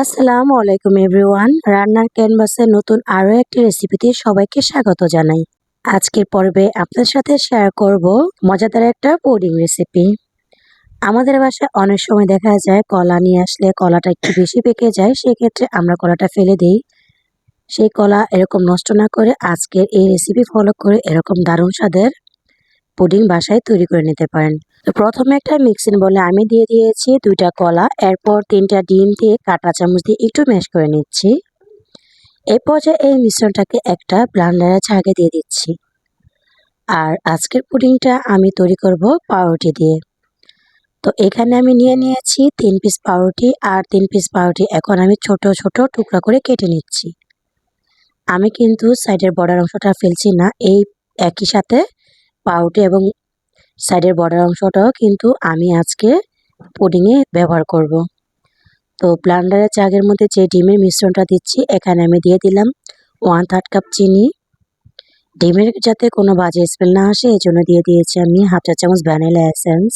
আসসালামু আলাইকুম এভরিওয়ান। রান্নার ক্যানভাসে নতুন আরও একটি রেসিপিতে সবাইকে স্বাগত জানাই। আজকের পর্বে আপনার সাথে শেয়ার করব মজাদার একটা পুডিং রেসিপি আমাদের বাসায় অনেক সময় দেখা যায় কলা নিয়ে আসলে কলাটা একটু বেশি পেকে যায়, সেক্ষেত্রে আমরা কলাটা ফেলে দিই। সেই কলা এরকম নষ্ট না করে আজকের এই রেসিপি ফলো করে এরকম দারুণ স্বাদের পুডিং বাসায় তৈরি করে নিতে পারেন। তো প্রথমে একটা মিক্সিং বলে আমি দিয়ে দিয়েছি দুইটা কলা, এরপর তিনটা ডিম দিয়ে কাঁটা চামচ দিয়ে একটু ম্যাশ করে নিচ্ছি। এই পর্যায়ে এই মিশ্রণটাকে একটা ব্লান্ডারে ছাগে দিয়ে দিচ্ছি। আর আজকের পুডিংটা আমি তৈরি করব পাউরুটি দিয়ে। তো এখানে আমি নিয়ে নিয়েছি তিন পিস পাউরুটি আর তিন পিস পাউরুটি এখন আমি ছোট ছোট টুকরা করে কেটে নিচ্ছি। আমি কিন্তু সাইডের বর্ডার অংশটা ফেলছি না, এই একই সাথে পাউরুটি এবং সাইডের বর্ডার অংশটাও কিন্তু আমি আজকে পুডিংয়ে ব্যবহার করব। তো ব্লান্ডারের চাগের মধ্যে যে ডিমের মিশ্রণটা দিচ্ছি, এখানে আমি দিয়ে দিলাম ওয়ান থার্ড কাপ চিনি। ডিমের যাতে কোনো বাজে স্মেল না আসে এই জন্য দিয়ে দিয়েছি আমি হাফ চা চামচ ভ্যানিলা এসেন্স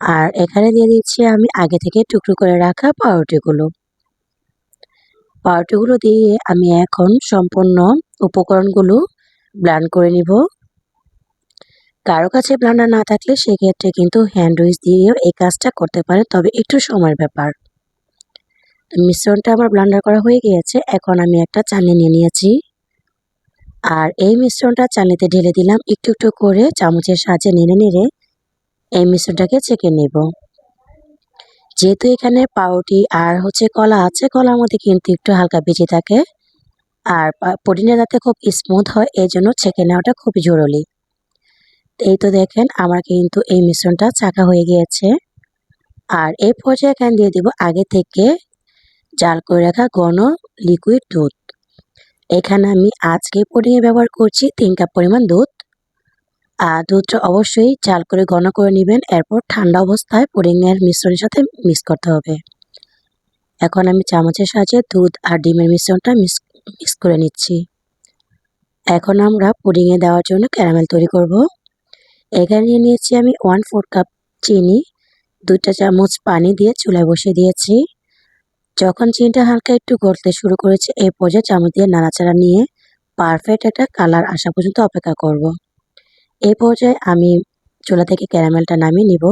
আর এখানে দিয়ে দিচ্ছি আমি আগে থেকে টুকরো করে রাখা পাউরুটিগুলো। পাউরুটিগুলো দিয়ে আমি এখন সম্পূর্ণ উপকরণগুলো ব্লান্ড করে নিব। কারও কাছে ব্লান্ডার না থাকলে সেক্ষেত্রে কিন্তু হ্যান্ড উইচ দিয়েও এই কাজটা করতে পারে, তবে একটু সময়ের ব্যাপার। মিশ্রণটা আমার ব্লান্ডার করা হয়ে গিয়েছে, এখন আমি একটা চালনি নিয়ে নিয়েছি। আর এই মিশ্রণটা চালনিতে ঢেলে দিলাম, একটু একটু করে চামচের সাহায্যে নেড়ে নেড়ে এই মিশ্রণটাকে চেকে নেব। যেহেতু এখানে পাউরুটি আর হচ্ছে কলা আছে, কলার মধ্যে কিন্তু একটু হালকা বেঁচে থাকে। আর পুডিংটা যাতে খুব স্মুথ হয়, এই জন্য ছেঁকে নেওয়াটা খুবই জরুরি। এই তো দেখেন, আমার কিন্তু এই মিশ্রণটা চাকা হয়ে গিয়েছে। আর এই পর্যায়ে এখানে দিয়ে দিব আগে থেকে জাল করে রাখা ঘন লিকুইড দুধ। এখানে আমি আজকে পুডিংয়ে ব্যবহার করছি তিন কাপ পরিমাণ দুধ। আর দুধটা অবশ্যই জাল করে ঘন করে নেবেন, এরপর ঠান্ডা অবস্থায় পুডিংয়ের মিশ্রণের সাথে মিক্স করতে হবে। এখন আমি চামচের সাহায্যে দুধ আর ডিমের মিশ্রণটা মিক্স মিক্স করে নিচ্ছি। এখন আমরা পুডিংয়ে দেওয়ার জন্য ক্যারামেল তৈরি করব। এখানে নিয়ে নিয়েছি আমি ওয়ান ফোর কাপ চিনি, দুইটা চামচ পানি দিয়ে চুলায় বসিয়ে দিয়েছি। যখন চিনিটা হালকা একটু গড়তে শুরু করেছে এই পর্যায়ে চামচ দিয়ে নাড়াচাড়া নিয়ে পারফেক্ট একটা কালার আসা পর্যন্ত অপেক্ষা করব। এই পর্যায়ে আমি চুলা থেকে ক্যারামেলটা নামিয়ে নিব।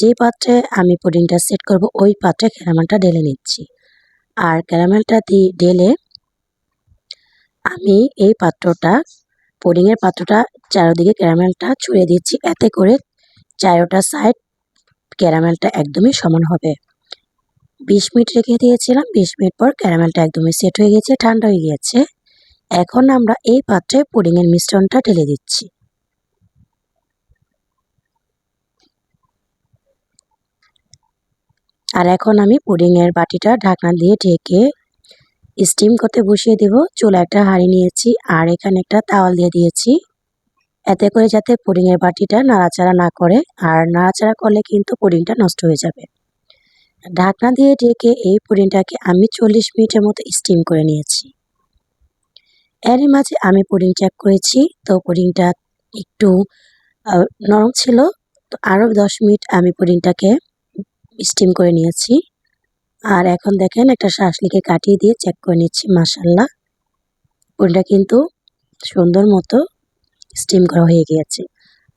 যে পাত্রে আমি পুডিংটা সেট করব, ওই পাত্রে ক্যারামেলটা ঢেলে নিচ্ছি। আর ক্যারামেলটা দিয়ে ঢেলে আমি এই পাত্রটা, পুডিংয়ের পাত্রটা চারোদিকে ক্যারামেলটা ছুঁড়ে দিচ্ছি। এতে করে চারোটা সাইড ক্যারামেলটা একদমই সমান হবে। বিশ মিনিট রেখে দিয়েছিলাম, বিশ মিনিট পর ক্যারামেলটা একদমই সেট হয়ে গেছে, ঠান্ডা হয়ে গিয়েছে এখন আমরা এই পাত্রে পুডিংয়ের মিশ্রণটা ঢেলে দিচ্ছি। আর এখন আমি পুডিংয়ের বাটিটা ঢাকনা দিয়ে ঢেকে স্টিম করতে বসিয়ে দেব। চুলা একটা হাঁড়ি নিয়েছি আর এখানে একটা তাওয়াল দিয়ে দিয়েছি। এতে করে যাতে পুডিংয়ের বাটিটা নাড়াচাড়া না করে আর নাড়াচাড়া করলে কিন্তু পুডিংটা নষ্ট হয়ে যাবে। ঢাকনা দিয়ে ঢেকে এই পুডিংটাকে আমি চল্লিশ মিনিটের মতো স্টিম করে নিয়েছি। এরই মাঝে আমি পুডিং চেক করেছি, তো পুডিংটা একটু নরম ছিল, তো আরও দশ মিনিট আমি পুডিংটাকে স্টিম করে নিয়েছি। আর এখন দেখেন একটা শাসলিকে কাটিয়ে দিয়ে চেক করে নিচ্ছি মাসাল্লাহ পুডিংটা কিন্তু সুন্দর মতো স্টিম করা হয়ে গিয়েছে।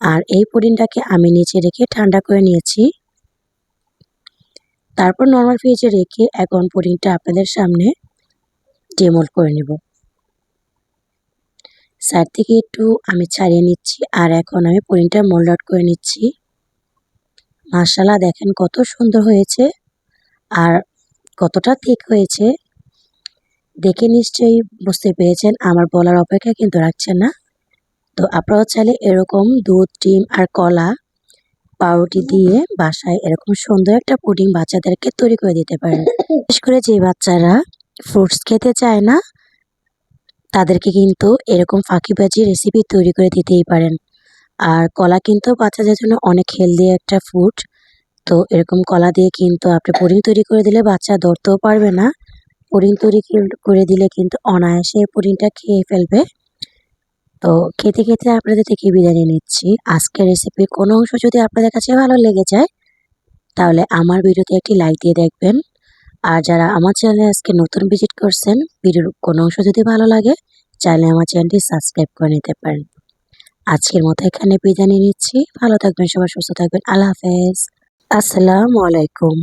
আর এই পুডিংটাকে আমি নিচে রেখে ঠান্ডা করে নিয়েছি। তারপর নর্মাল ফ্রিজে রেখে এখন পুডিংটা আপনাদের সামনে ডেমোল করে নেব। সাইড থেকে একটু আমি ছাড়িয়ে নিচ্ছি, আর এখন আমি পুডিংটা মোল্ড আউট করে নিচ্ছি। মাসালা দেখেন কত সুন্দর হয়েছে আর কতটা ঠিক হয়েছে। দেখে নিশ্চয়ই বুঝতে পেরেছেন, আমার বলার অপেক্ষা কিন্তু রাখছেন না। তো আপনারা চাইলে এরকম দুধ, ডিম আর কলা পাউরুটি দিয়ে বাসায় এরকম সুন্দর একটা পুডিং বাচ্চাদেরকে তৈরি করে দিতে পারেন। বিশেষ করে যে বাচ্চারা ফ্রুটস খেতে চায় না, তাদেরকে কিন্তু এরকম ফাঁকিবাজি রেসিপি তৈরি করে দিতেই পারেন। আর কলা কিন্তু বাচ্চাদের জন্য অনেক হেলদি একটা ফুড তো এরকম কলা দিয়ে কিন্তু আপনি পুডিং তৈরি করে দিলে বাচ্চা ধরতেও পারবে না। পুডিং তৈরি করে দিলে কিন্তু অনায়াসে পুডিংটা খেয়ে ফেলবে। তো খেতে খেতে আপনাদের থেকে বিদায় নিচ্ছি। আজকের রেসিপির কোনো অংশ যদি আপনাদের কাছে ভালো লেগে যায়, তাহলে আমার ভিডিওতে একটি লাইক দিয়ে দেখবেন। আর যারা আমার চ্যানেলে আজকে নতুন ভিজিট করছেন, ভিডিওর কোনো অংশ যদি ভালো লাগে, চাইলে আমার চ্যানেলটি সাবস্ক্রাইব করে নিতে পারেন। আজকের মতো এখানে বিদায় নিচ্ছি। ভালো থাকবেন সবাই সুস্থ থাকবেন। আল্লাহ হাফেজ। আসসালামু আলাইকুম।